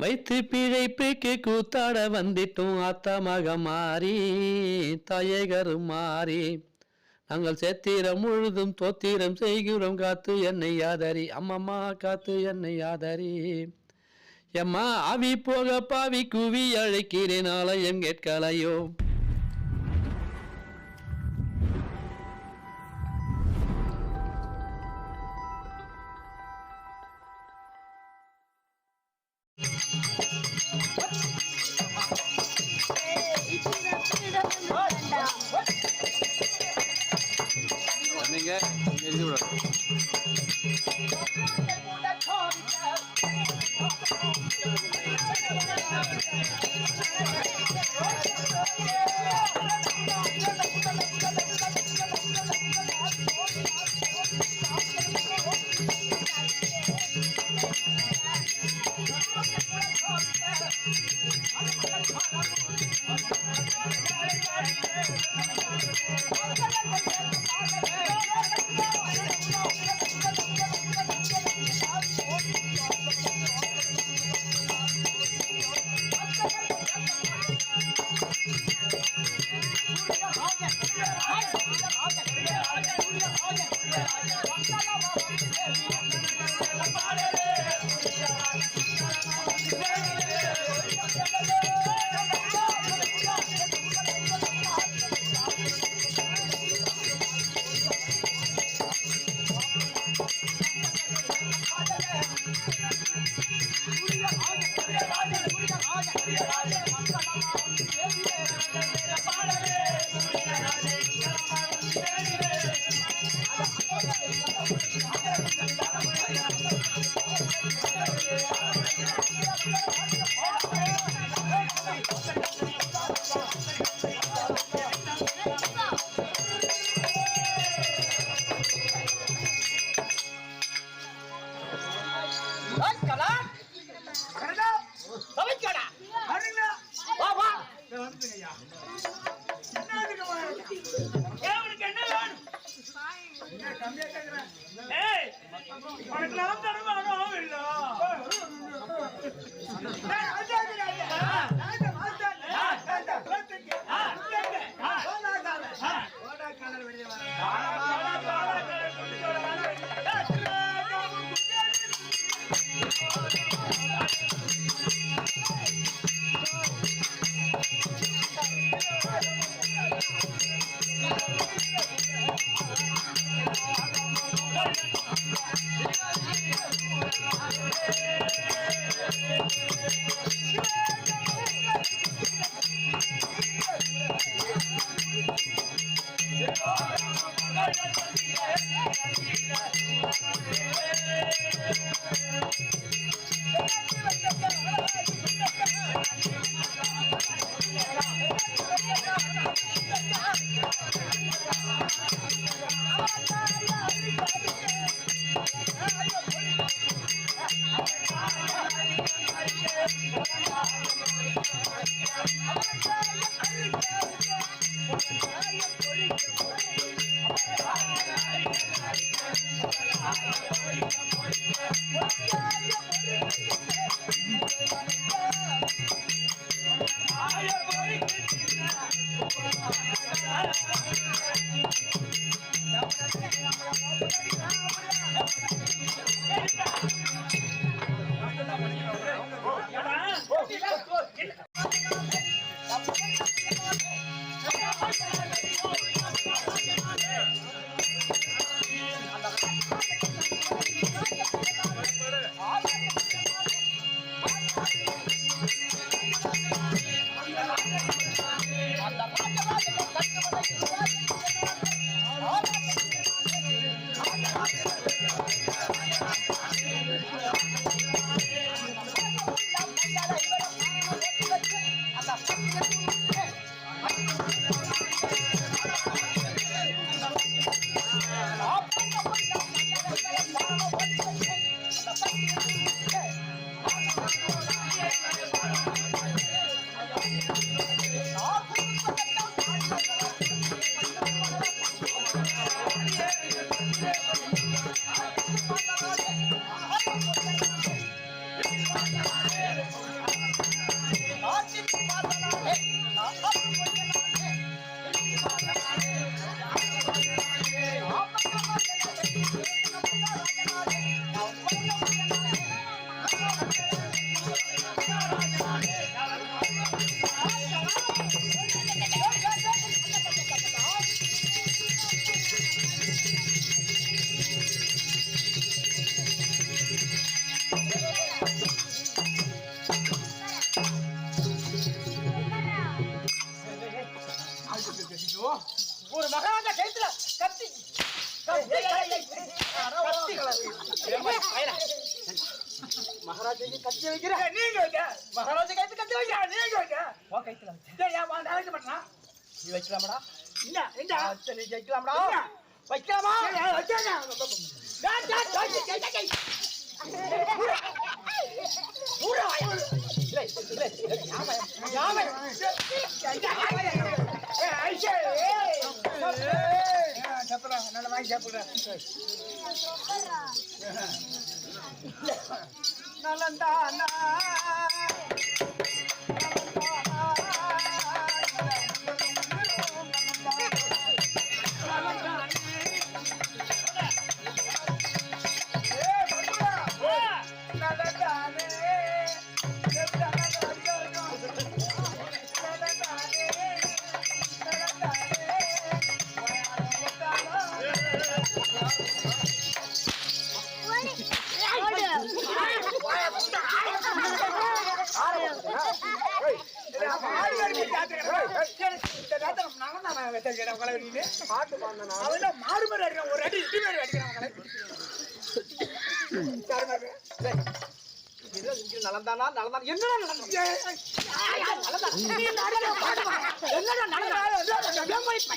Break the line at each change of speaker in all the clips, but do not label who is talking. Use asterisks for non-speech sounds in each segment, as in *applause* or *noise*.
வைத்து பிழைப்புக்கு கூத்தாட வந்திட்டோம் ஆத்தா மாறி தாயகரு மாறி. நாங்கள் சேத்திரம் முழுதும் தோத்திரம் செய்கிறோம் காத்து என்னை யாதரி அம்மம்மா காத்து என்னை யாதரி எம்மா ஆவி போக பாவி குவி அழைக்கிறேன் ஆலயம் கேட்கலையோ?
ஆ
மகாராஜாக்கு கத்தி வைக்கிற
நீங்க வைக்க மகாராஜா கைத்து கத்தி வைக்க நீங்க வைக்க
உன் கைத்துல வச்சு.
ஏன் வா, நாளைக்கு பண்ணா
நீ வைக்கலாமடா
இந்த இந்த
நீ வைக்கலாமடா வைக்கலாமா
வச்சாங்க. நல்லா வாங்கி சாப்பிடுறேன். நலந்தானா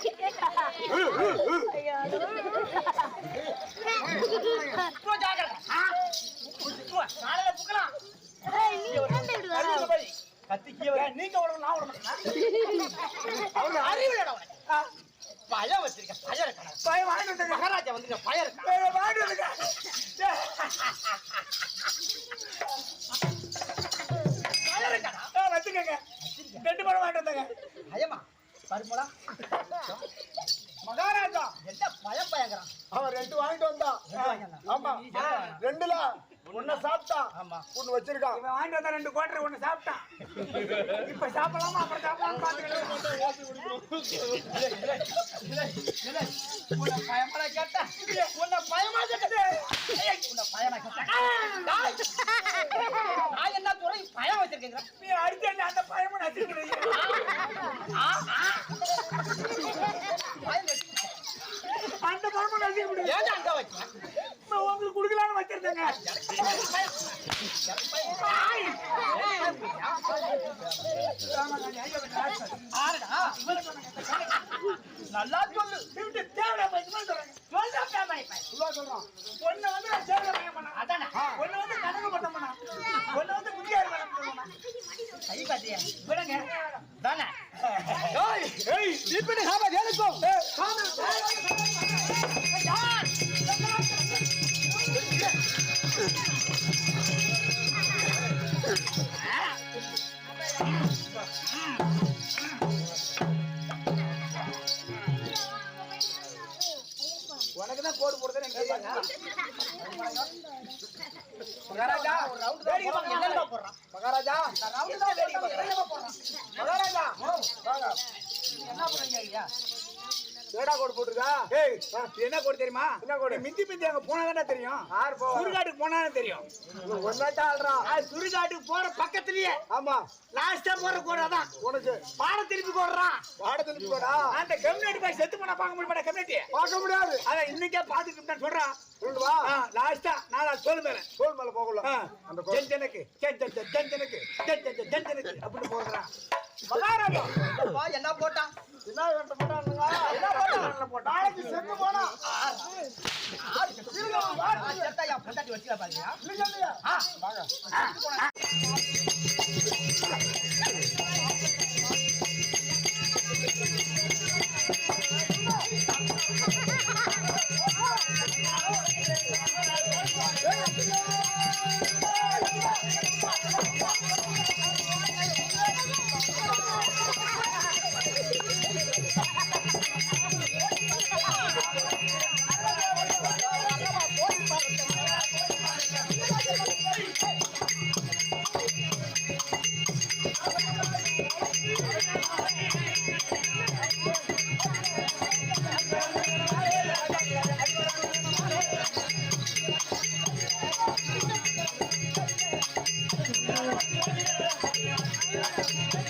நீங்க *laughs* ஆ,
பயம் வச்சிருக்க பயம் இருக்கா
பையன் வாங்கிட்டு.
மகாராஜா வந்திருக்க பயம் இருக்கா
ஆமா. ரெண்டுல ஒன்ன சாப்பிட்டான்.
ஆமா.
ஒண்ணு வச்சிருக்கான்.
இவன் வாங்கிட்டு வந்தா ரெண்டு கோட்டரை ஒண்ணு சாப்பிட்டான். இப்ப சாப்பிடலாமா? அப்புறம்
உன்னை பயமா கேட்டா உன்னை பயமா கேட்டா ஏய், உன்னை பயமா கேட்டா டேய். நான் என்ன துறை பயம் வச்சிருக்கேன்
நீ அடிச்சு அந்த பயமும்
வச்சிருக்கேன்
அந்த பயமும்
ஏன்டா அங்க வைக்கிறேன்
நான் உங்களுக்கு வச்சிருந்தேங்க
நல்லா சொல்லு
இப்படி தேவையா பையன் சொல்றேன் சொல்றா பேமாய் பையன்
ஃபுல்லா சொல்றான்
ஒண்ணு வந்து நான் பையன்
அதானே
வந்து கணக்கு
கை காட்டியா விடுங்க தானே
ஏய் ஏய் இப்படி சாபா ஏலுக்கோ ஏய்
என்ன
கோடு
தெரியுமா?
என்ன கோடு?
மிந்தி மிந்தி அங்க போனா தெரியும்.
யார் போவா?
சுடுகாட்டுக்கு போனா தெரியும்.
ஒன்னாட்டா ஆள்றான்
அது சுடுகாட்டுக்கு போற பக்கத்துலயே.
ஆமா.
லாஸ்டா போற கோடு அதான்.
உனக்கு
பாட திருப்பி
பாடத்துல போடா
அந்த கம்யூனிட்டி போய் செத்து போனா பார்க்க முடியுமா கம்யூனிட்டி
பார்க்க முடியாது.
அத இன்னைக்கே தான் சொல்றான்
சொல்லிட்டு வா.
லாஸ்டா நான் சொல்லு மேல.
தோல் மேல போகல அந்த கோடு.
ஜன் ஜனக்கு. ஜன் ஜன் ஜன் ஜன் ஜனக்கு. ஜன் ஜன் ஜன் ஜன் ஜனக்கு. அப்படின்னு போடுறான் மகாராஜா
என்ன போட்டான்?
என்ன போட்டானுங்க
என்ன போட்டான்?
நாளைக்கு செத்து போனா
செத்தா என் பொண்டாட்டி வச்சுக்கல பாருங்க やっ
た!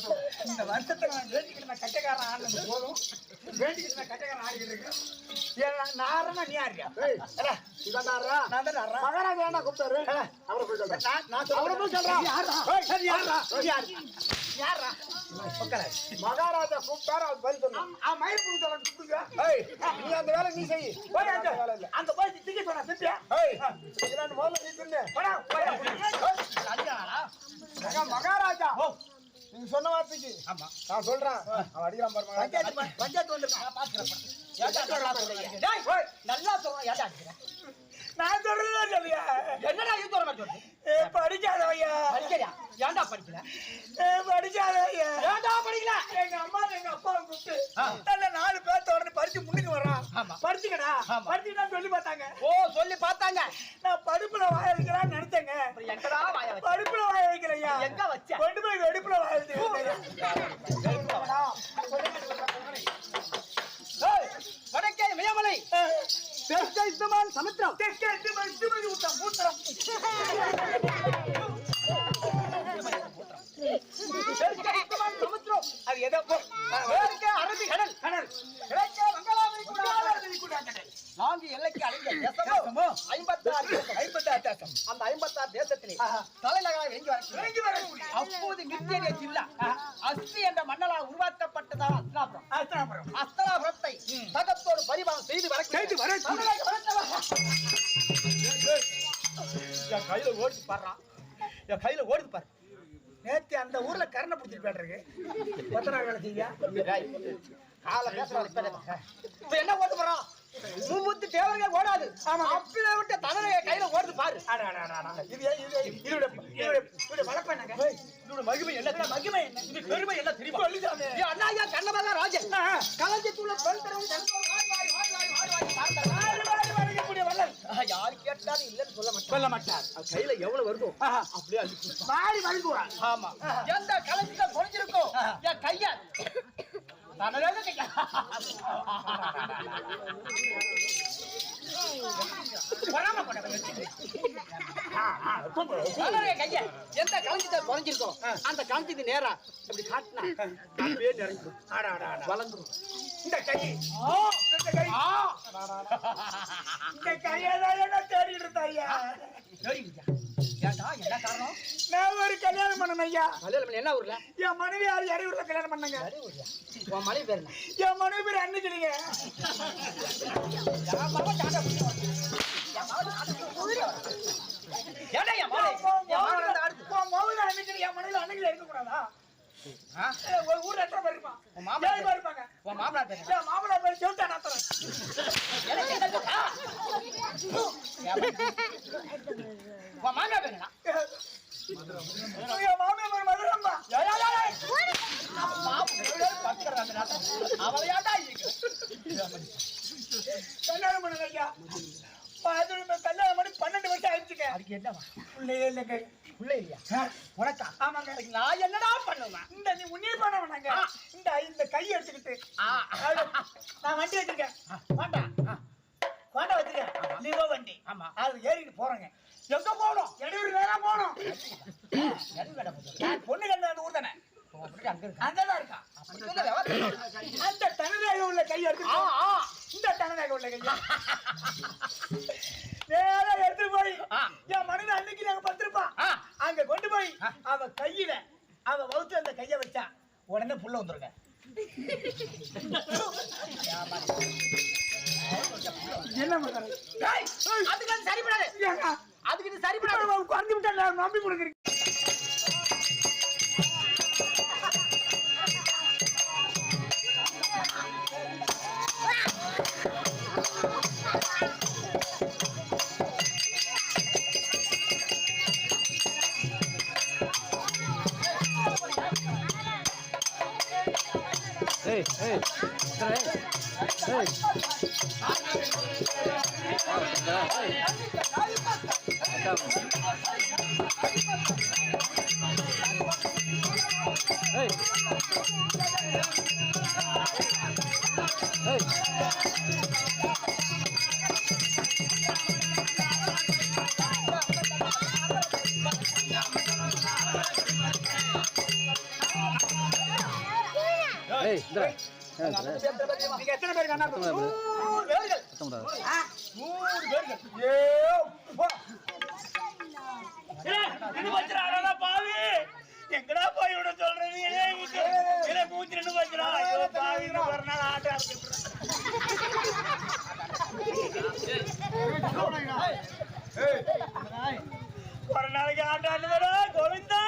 அப்போ இந்த வருஷத்தை நான் வேண்டிக்கிட்டு நான் கட்டைக்காரன் ஆடினது போதும். வேண்டிக்கிட்டு நான் கட்டைக்காரன் ஆடிக்கிட்டு
மகாராஜா நீங்க சொன்ன வார்த்தைக்கு. ஆமா. நான் சொல்றேன். அவன் அடிக்கிறான் பாரு மகாராஜா
பஞ்சாயத்து பஞ்சாயத்து வந்துருக்கான்
பாத்துக்கிறேன் ஏன்டா நல்லா சொல்றீங்க? டேய் நல்லா சொல்றேன் ஏன்டா அடிக்கிறேன்
நான் சொல்றதா சொல்லியா
என்னடா இது சொல்ற மாதிரி சொல்றேன்
ஏ படிக்காதவையா
படிக்கலையா? ஏன்டா படிக்கல?
ஏ படிக்காதவையா
ஏன்டா படிக்கல?
எங்க அம்மா எங்க அப்பாவை கூப்பிட்டு. நல்ல நாலு பேர்த்த உடனே படிச்சு முன்னுக்கு வர்றான். படிச்சுக்கடா. படிச்சுக்கடா சொல்லி பார்த்தாங்க.
ஓ சொல்லி பார்த்தாங்க. வரட்டு வரட்டு கையில ஓடுது பாடுறான் என் கையில ஓடுது பாரு.
நேத்து அந்த ஊர்ல கரணை பிடிச்சிட்டு போயிட்டு
பத்தனா என்ன? ஓட்டு போறோம் மூமுத்து ஓடாது.
ஆமா.
அப்பள விட்ட தலைய கையில ஓடுது பாரு.
இது இது இதோட
வளப்ப மகிமை என்ன?
மகிமை என்ன?
இது பெருமை என்ன தெரியுமா? அண்ணா ஐயா கண்ணபகா ராஜன்.
கலஞ்சத்துள்ள
பெருந்தரவு யாரு கேட்டாலும் இல்லன்னு சொல்ல மாட்டார்
சொல்ல மாட்டார்
கையில எவ்வளவு வருதோ அப்படியே அழிச்சு
மாறி வழங்குவா
ஆமா எந்த கலத்துல குறைஞ்சிருக்கோ என் கையா தனதான கையா கைய எந்த கலஞ்சத்தை குறைஞ்சிருக்கோ அந்த கலஞ்சத்துக்கு நேரா இப்படி வளர்ந்துரும்.
இந்த கை. இந்த கை. இந்த கையதான் என்ன தேடிட்டு
இருந்தாயா ஏன்டா என்ன காரணம்?
நான் ஒரு கல்யாணம் பண்ணேன் ஐயா.
கல்யாணம் பண்ண என்ன ஊர்ல?
என் மனைவி யார்? எடையூர்ல கல்யாணம் பண்ணங்க?
உன் மனைவி பேர்
என் மனைவி பேர் அன்னைக்கிடுங்க
என்
மனைவி அன்னைக்கு என் மனைவி அன்னைக்கு இருக்கக்கூடாதா? ஒரு ஊர் எத்தனை பேர் இருப்பான்
உன் உன் மாப்பிள்ளை பேர்
மாப்பிள்ளை பேர்
சொல்லிட்டா நான் தரேன் உன் மாமியா பேருங்களா மாமியா
கல்யாணம் பண்ணுங்க ஐயா. கல்யாணம் பண்ணி பன்னெண்டு வருஷம் ஆயிடுச்சுங்க.
அதுக்கு என்னவா?
பிள்ளையே இல்லைங்க.
புள்ள இல்லையா? உனக்கா
ஆமாங்க
நான் என்னடா பண்ணுவேன்
இந்த நீ உன்னே பண்ண வேணாங்க இந்த இந்த கையை எடுத்துக்கிட்டு. நான் வண்டி வச்சிருக்கேன்.
வாண்டா.
வாண்ட வச்சிருக்கேன். லிவோ வண்டி.
ஆமா.
அது ஏறிட்டு போறேங்க.
எங்க போகணும்?
எடையூர் நேரா போகணும். பொண்ணு கண்ட அந்த ஊர் தானே? அங்கதான் இருக்கா. அந்த தனதாக உள்ள
ஆ,
எடுத்து. இந்த தனதாக உள்ள கையா *laughs* நேரா எடுத்துட்டு போய். என் மனைவி அன்னைக்கு நாங்க பத்திருப்பான்
ஆ.
அங்க கொண்டு போய் அவ கையில அவ வகுத்து அந்த கைய வச்சா உடனே புள்ள வந்துருங்க. என்ன பண்றது
டேய், அதுக்கு
ஏங்க,
அதுக்கு
அவன் குறைஞ்சு விட்டா நான் நம்பி கொடுக்குறீங்க.
ஏய் *laughs* ஏய் இந்தா,
எத்தனை பேர்
அண்ணா
நூறு பேர்கள் நூறு பேர்கள் ஏ
பாவி எங்கடா போய் விட சொல்றது மூச்சு பாவி ஒரு நாள் ஒரு நாளைக்கு ஆட்ட ஆட்டுதடா கோவிந்தா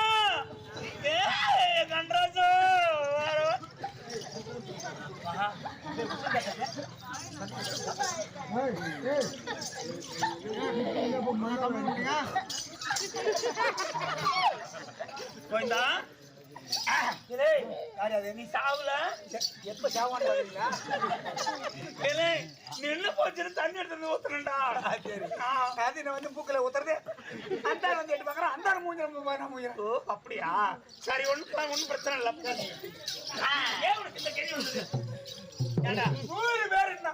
ஏய் கண்டராசு வேற அது? நீ சாவுல?
எப்ப சாவான்னு
நின்னு போச்சுன்னு தண்ணி எடுத்து ஊத்துறேன்டா.
சரி. அது நான் வந்து பூக்களை ஊத்துறது? அந்த வந்து எட்டு பாக்குறேன் அந்த மூஞ்சி நான் மூஞ்சி
ஓ அப்படியா? சரி ஒண்ணு ஒண்ணும் பிரச்சனை இல்ல. ஏன் உனக்கு இந்த கேள்வி
நூறு பேர் என்ன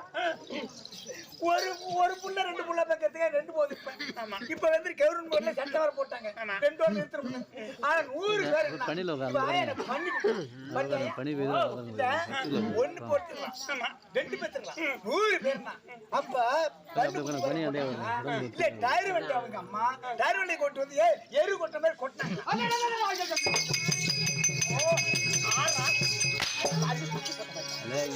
ஒரு ஒரு புள்ள ரெண்டு புள்ள பக்கத்துக்கு ரெண்டு போகுது இப்ப வந்து கவர்மெண்ட் போர்ட்ல சட்டம் வர போட்டாங்க. ரெண்டு வருஷம் நிறுத்தணும் ஆனா நூறு பேர் ஒண்ணு போட்டுக்கலாம்.
ஆமா.
ரெண்டு பேத்துக்கலாம். நூறு அப்ப
வரும்.
ஆ,
உடம்பு
இல்ல டயர் வண்டி அவங்க அம்மா. டயர் வண்டி கொண்டு வந்து ஏ எரு கொட்ட மாதிரி ஆறா. அது குச்சி போட்ட மாதிரி.
ஏய்,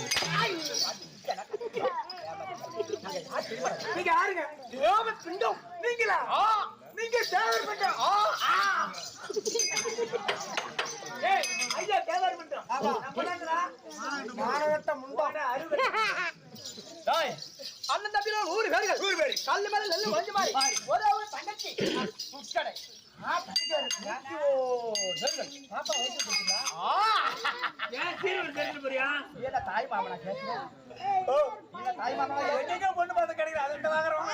நீங்க யாருங்க? தேவ பிண்டம் நீங்களா நீங்க தேவர் பிண்டம் ஏய் ஐயா தேவர் பிண்டம் நம்ம தாங்களா மானவட்ட முன்பான அறுவை
டேய், அண்ணன் தம்பியில நூறு பேர்கள்
நூறு பேர்.
கல்லு மேல நெல்லு வஞ்சு மாதிரி. ஒரே தங்கச்சி. முக்கடை தாய் மாமனா தாய் மாமனா
எங்கெங்க பொண்ணு பார்த்து கிடைக்குது அதை வாங்குறோம்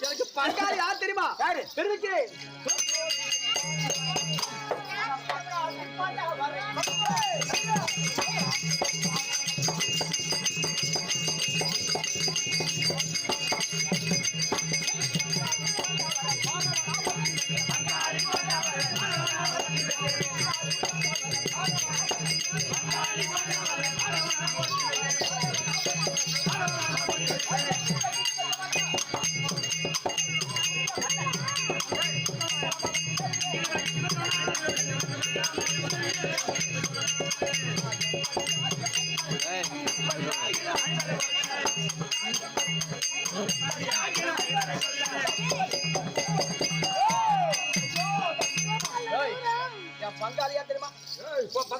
எனக்கு பங்காளி யார் தெரியுமா யாரு தெரிவிக்கு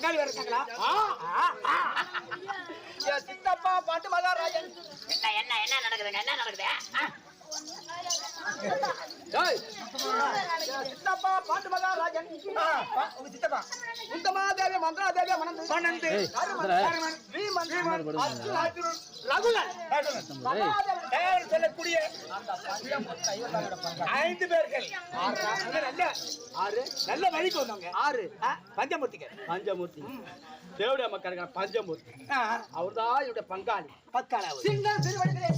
பங்காளி
வேற இருக்காங்களா
ஆ, ஆ, ஆ. என் சித்தப்பா பாட்டு மகாராஜன்.
என்ன என்ன என்ன நடக்குதுங்க? என்ன நடக்குது?
சித்தப்பா பாட்டு மகாராஜன்.
சித்தப்பா.
சும்மா இரு,
அர்ஜுனன், அர்ஜுனன், ரகுலன்
தேவர் சொல்லக்கூடிய. ஐந்து பேர்கள்.
ஆறா?
அங்க நல்ல
ஆறு.
நல்ல வழிக்கு வந்தவங்க.
ஆறு.
ஆ, பஞ்சமூர்த்திகள்.
பஞ்சமூர்த்தி. தேவடைய மக்களுக்கு பஞ்சமூர்த்தி.
ஆ,
அவர்தான் என்னுடைய பங்காளி.
பக்காளாவது
சிங்கம் திருவடிகளே.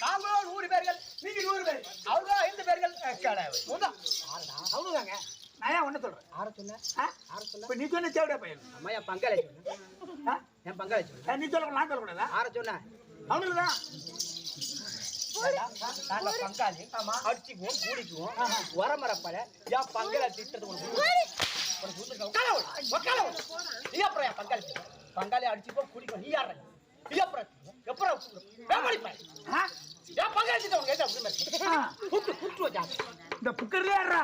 நாங்களும் நூறு பேர்கள்
நீங்க நூறு பேர்.
அவர்தான் ஐந்து பேர்கள்.
அவ்வளவுதாங்க நான் ஏன் ஒண்ணு சொல்றேன்?
யார சொன்ன.
ஆ?
யார சொன்ன.
இப்ப நீ சொன்ன தேவடா பையன்.
அம்மா என் பங்காளி சொன்ன.
ஆ?
என் பங்காளி
நீ சொல்லக்கூடாது நான் சொல்லக்கூடாதா
யார சொன்ன.
அவனுக்கு தான்
நாங்க பங்காளி. அடிச்சுக்குவோம் கூடிக்குவோம். வரமரப்பட என் பங்காளி நீ அப்புறம் பங்காளி பங்காளி அடிச்சுப்போ குடிக்கும் நீ யார நீ அப்புறம் எப்பறம் பங்காளி திட்டம்
இந்த புக்கர்லயே ஏறா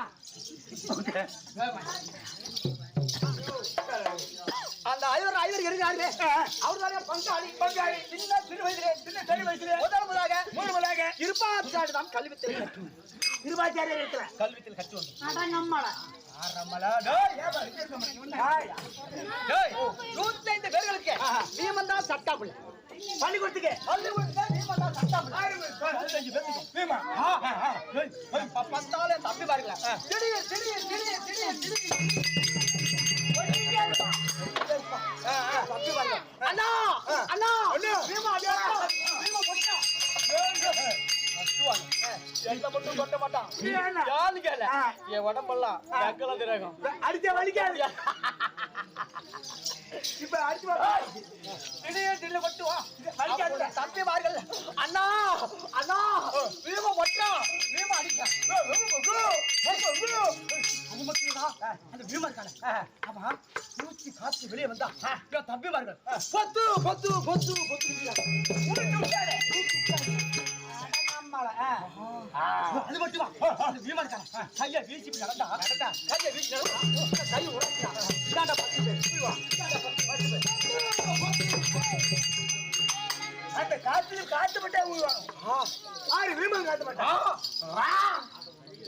அந்த ஐவர் ஐவர் இருக்காரு அவர் தானே பங்காளி. பங்காளி. சின்ன சிறு வயதிலே சின்ன சிறு வயதிலே. முதல் முதலாக முதல் முதலாக இருப்பாச்சாடு தான் கல்வித்தில் கற்று
இருபாச்சாரிய இடத்துல.
கல்வித்தில் கற்று வந்தோம்.
அட நம்மள.
நூத்தைந்து பேர்களுக்கு. நியமம் தான் சட்டா பிள்ளை
பள்ளிக்கூடத்துக்கு
பத்தாலே தம்பி பாருங்களா திடீர் திடீர் திடீர் திடீர் திடீர். அண்ணா அண்ணா பீமா அடியா பீமா கொட்டா எந்த மட்டும் கொட்ட மாட்டான்
ஏன்னா?
யாரு கேள என் உடம்பெல்லாம் எக்கல திரகம்
அடிச்ச வலிக்காது இப்ப அடிச்சு பாரு.
திடீர் திடீர் கொட்டு வா
வலிக்காது.
அவனுடைய தம்பி பாருங்கள் அண்ணா அண்ணா பீமா கொட்டா பீமா அடிக்க அது மட்டும் அந்த பீமா இருக்கான ஆமா. மூச்சு காத்து வெளியே வந்தா தம்பி பாருங்கள் பத்து பத்து பத்து பத்து. முடிச்சு விட்டாரு அது மட்டும் பீமா இருக்கான கையை வீசி நடந்தா நடந்தா கையை வீசி நடந்தா கை உடைச்சா இதாண்டா பத்து பேர். இப்படி
அந்த காத்துல காத்து மட்டும் ஆறு வீமம் காத்து
மட்டும்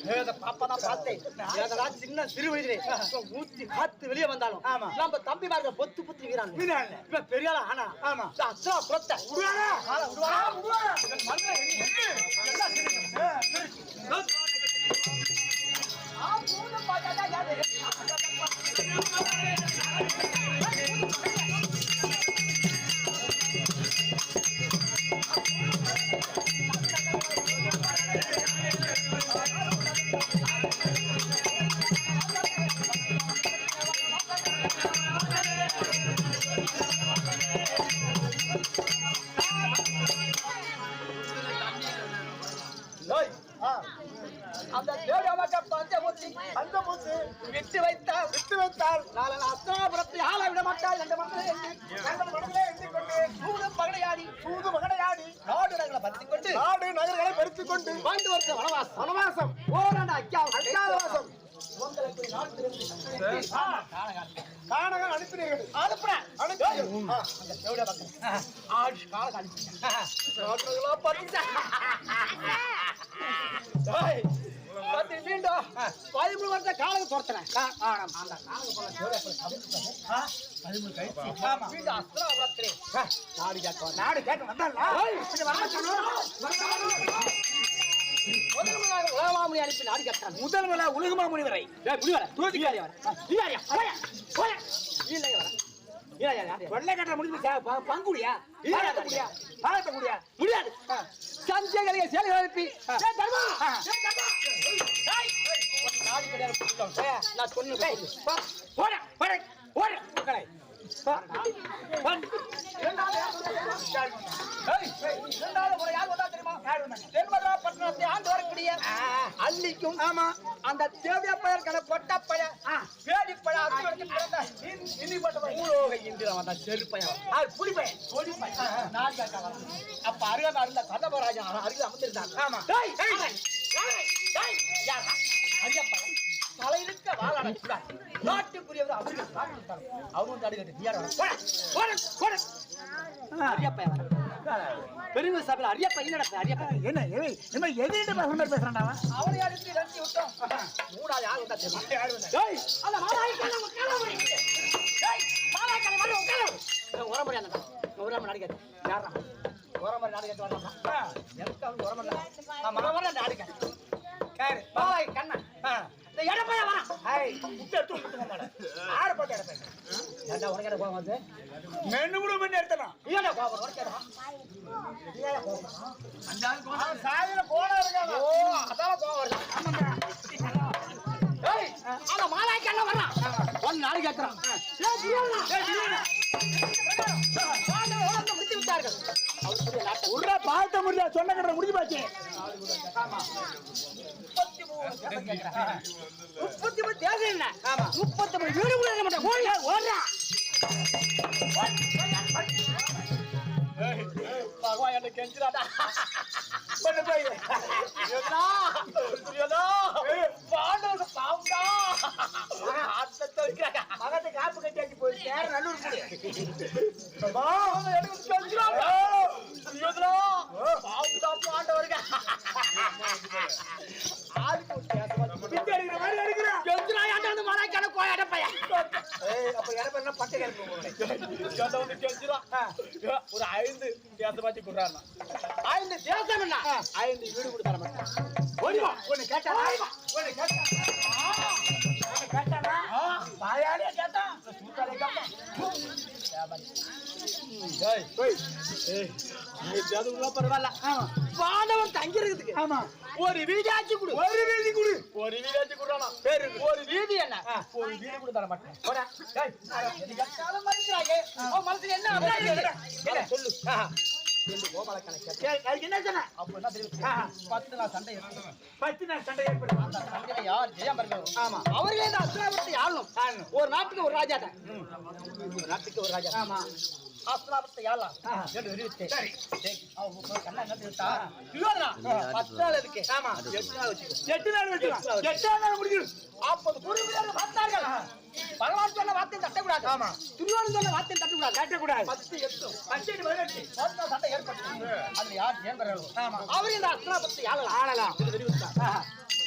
பாப்பா தான் பார்த்தேன். ஏதா சின்ன சிறு வயதிலே காத்து வெளியே வந்தாலும்
ஆமா.
நம்ம தம்பி மாதிரி பொத்து புத்தி வீரான். இவன் பெரிய ஆளா? ஆனா.
ஆமா.
அச்சா புறத்த பறிச்சா டேய், பத்து மீண்டும் பதிமூணு வருஷம் காலங்க துரத்துறேன் மீண்டும் நாடு கேட்க
நாடு கேட்க
முதல் முதலாக உலகமாமணி அனுப்பி நாடு கேட்டான்
முதல் முதலா உலகமா முனிவரை
முடிவர தூதிக்காரி வர நீயாரியா
முடிஞ்சு பங்குடியா பாலத்தக்குடியா பாலத்தக்குடியா
முடியாது சஞ்சயகரிய சேலை அனுப்பி தர்மா நான் சொன்னேன் அள்ளிக்கும்.
ஆமா.
அந்த தேவிய பெயர் கண பொட்ட பையன் பேடி இனிப்பட்ட மூலோக இந்திரன் வந்த செருப்பையன் அது புடி பையன். புடி பையன். நாடு காக்க வரான். அப்ப அருகாம இருந்த கதபராஜன் அருகில் அமர்ந்திருந்தாங்க.
ஆமா.
அரியப்பையன். தலையிருக்க வாழாட கூடாது நாட்டுக்குரியவர் அவருக்கு காட்டு. அவரும் வந்து அடிக்கடி நீ. அரியப்பையன். பெருமை சபையில் அரியப்பா இல்லடா அரியப்பா
என்ன எது என்ன எதிரிட்டு பேசுற மாதிரி பேசுறான்டா அவன்?
அடித்து ரஞ்சி விட்டோம். மூணாவது யார் வந்தா டேய் அந்த மாலாய் கண்ண உட்கார டேய் மாலாய் கண்ண மாதிரி உட்கார உரமடி அந்த உரமடி நாடிக்க யாரா உரமடி நாடிக்க வரலாம் எனக்கு அவன் உரமடி ஆமா. உரமடி நாடிக்க
சரி
மாலாய் கண்ண இந்த எடப்பைய வரா
ஐய் முட்டை எடுத்து ஆறு போட்டு எடுப்பேன்
ஏண்டா உனக்கு என்ன கோவம் வந்து
மென்னு கூட மென்னு
நீ என்ன கோவம் உனக்கு என்ன? நீ என்ன கோவம்
அவன் சாயில போனா இருக்காங்க
ஓ அதான் கோவம் வருது. ஏய் ஆனா மாலாய்க்கு என்ன வர்றான் ஒரு நாள் கேட்கிறான் ஏய். பாண்டவர்கள் வந்து முடித்து விட்டார்கள் அவர் புரிய நாட்டம்
உள்ள பார்த்த முடியல சொன்ன கட்ட முடிஞ்சு பாச்சு.
முப்பத்தி மூணு தேசம் என்ன முப்பத்தி மூணு வீடு கூட மாட்டேன். ஓடுறா. ஓடுறா பகவான் என்ன கெஞ்சிராடா
பண்ண போய்
துரியோதனா, பாண்டவருக்கு பாவம்டா. ஆட்டத்தை வைக்கிறாங்க.
மகத்தை காப்பு போய் சேர நல்லூர்
பாவம்டா ஆளுக்கு தேசமா
பிச்சை எடுக்கிற மாதிரி எடுக்கிறான்
கெஞ்சிரா, ஏன்டா அந்த மலாய்க்கான கோயாட பையன்?
ஏய் அப்ப என்ன பட்டை
கெஞ்சிரான். ஒரு ஐந்து தேசமாச்சு கொடுறான் ஐந்து தேசம் என்ன ஐந்து வீடு மாட்டேன் ஓடிவா.
ஒண்ணு கேட்டானா ஒண்ணு கேட்டா. கேட்டானா வாயாலே கேட்டான் சூத்தாலே கேட்டான்
பரவாயில்ல. பாண்டவன் தங்கி இருக்குதுக்கு
ஆமா.
ஒரு வீடாச்சு கொடு.
ஒரு வீதி குடு.
ஒரு வீடாச்சு கொடுறானா. பேரு ஒரு வீடு என்ன? ஒரு வீடு கூட தர மாட்டேன்.
போடா. டேய்
கேட்டாலும் மறுக்கிறாங்க அவன் மனசுல என்ன? என்ன சொல்லு.
என்ன சொன்ன?
அப்ப என்ன தெரியுமா? பத்து நாள் சண்டை
பத்து நாள் சண்டை ஏற்படும்.
அந்த சண்டையில யார் ஜெயம் ஆமா. அவர்களே இந்த அஸ்திராபத்தை ஆளணும் ஒரு நாட்டுக்கு ஒரு ராஜா தான் ஒரு நாட்டுக்கு ஒரு ராஜா. ஆமா. அஸ்திராபத்தை ஆளலாம். சரி, அவன் போய் பத்து நாள் இருக்கு ஆமா. எட்டு நாள் வச்சுக்கோ
எட்டு நாள் வச்சுக்கலாம் நாள் முடிஞ்சிடும்
அப்போது பார்த்தார்கள் பகவான் சொன்ன வார்த்தையை தட்டக்கூடாது ஆமா துரியோதன் சொன்ன வார்த்தை தட்டக்கூடாது
கட்டக்கூடாது
பத்து
பதினெட்டு
ஏற்பட்டு அதுல யார் ஜெயம் அவர் இந்த அஸ்திராபத்தை ஆளலாம்
ஆளலாம்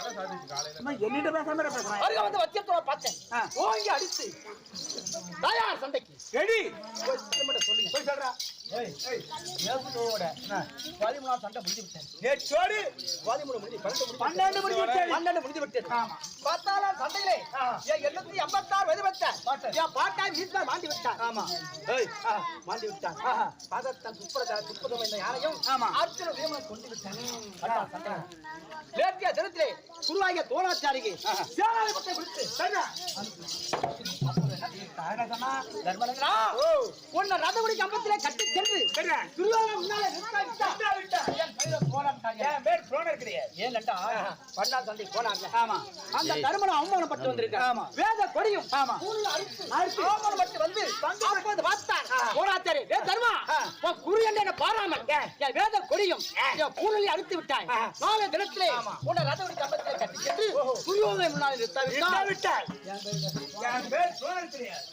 என்னிட்ட பேசாம பேசுறேன்
அருகே வந்து வச்சியத்தோட பார்த்தேன். ஓங்கி அடிச்சு. தயார் சண்டைக்கு. திட்டமிட்ட சொல்லுங்க.
போய் சொல்றா
சண்டை முடிஞ்சு விட்டேன். பன்னெண்டு முடிஞ்சு
விட்டது.
பன்னெண்டு முடிஞ்சு விட்டது.
ஆமா.
பத்தாளாம் சண்டையிலே எண்ணூத்தி எண்பத்தாறு வயது வச்சார் என் பாட்டாய் வீட்டில் மாண்டி விட்டார்
ஆமா
மாண்டி விட்டார் பாதத்தான் துப்பத துப்பதம் என்ற யாரையும்
ஆமா.
அர்ஜுன வீமன் கொண்டு சண்டை. தினத்திலே குருவாகிய தோணாச்சாரிக்கு சேனாதிபத்தை விடுத்து உன்னை ரதகுடி கம்பத்திலே கட்டி சென்று முன்னாலே. என்
பேர் புரோனர் கிடையாது
ஏன்டா போனாங்க
ஆமா.
அந்த தர்மனை அவமானப்பட்டு வந்திருக்கார்
ஆமா.
வேத கொடியும்
ஆமா.
அவமானப்பட்டு வந்து அப்போது பார்த்தார். போராச்சாரி வே தர்மா உன் குரு என்று என்ன பாராமல் என் வேத கொடியும் என் பூனலை அறுத்து விட்டாய். நாளை தினத்திலே உன்னை ரதவடி கம்பத்திலே கட்டி சென்று துரியோதனை முன்னால் நிறுத்த
விட்டா,
விட்டார்
விட்டா. என் பேர் புரோனர் கிடையாது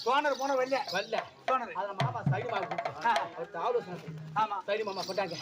புரோனர் போன வரல
வரல
புரோனர்
அத மாமா சைடு மாமா
ஆமா.
சைடு மாமா போட்டாங்க.